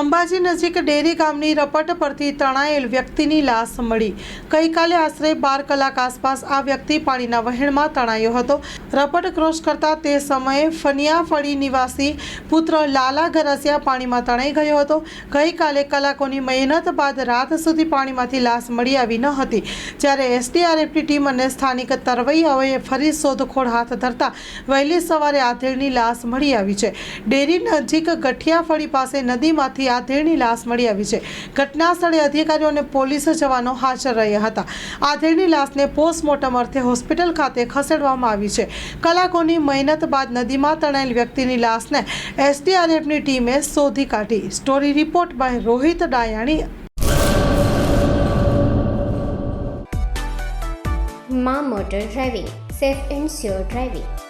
અંબાજી નજીક ડેરી ગામની રપટ પરથી તણાયેલ વ્યક્તિની લાશ મળી. ગઈકાલે આશરે બાર કલાક આસપાસ આ વ્યક્તિ પાણીના વહેણમાં તણાયો હતો. રપટ ક્રોસ કરતા તે સમયે ફનિયાફળી નિવાસી પુત્ર લાલા ગરસિયા પાણીમાં તણાઈ ગયો હતો. ગઈકાલે કલાકોની મહેનત બાદ રાત સુધી પાણીમાંથી લાશ મળી આવી ન હતી. જ્યારે એસડીઆરએફની ટીમ અને સ્થાનિક તરવૈયાઓએ ફરી શોધખોળ હાથ ધરતા વહેલી સવારે આધેડની લાશ મળી આવી છે. ડેરી નજીક ગઠિયાફળી પાસે નદીમાંથી આધેડની લાશ મળી આવી છે. ઘટના સ્થળે અધિકારીઓ અને પોલીસ જવાનો હાજર રહ્યા હતા. આધેડની લાશને પોસ્ટમોર્ટમ અર્થે હોસ્પિટલ ખાતે ખસેડવામાં આવી છે. કલાકોની મહેનત બાદ નદીમાં તણાયેલ વ્યક્તિની લાશને એસડીઆરએફની ટીમે શોધી કાઢી. Story report by Rohit Dayani. મા motor driving, safe and sure driving.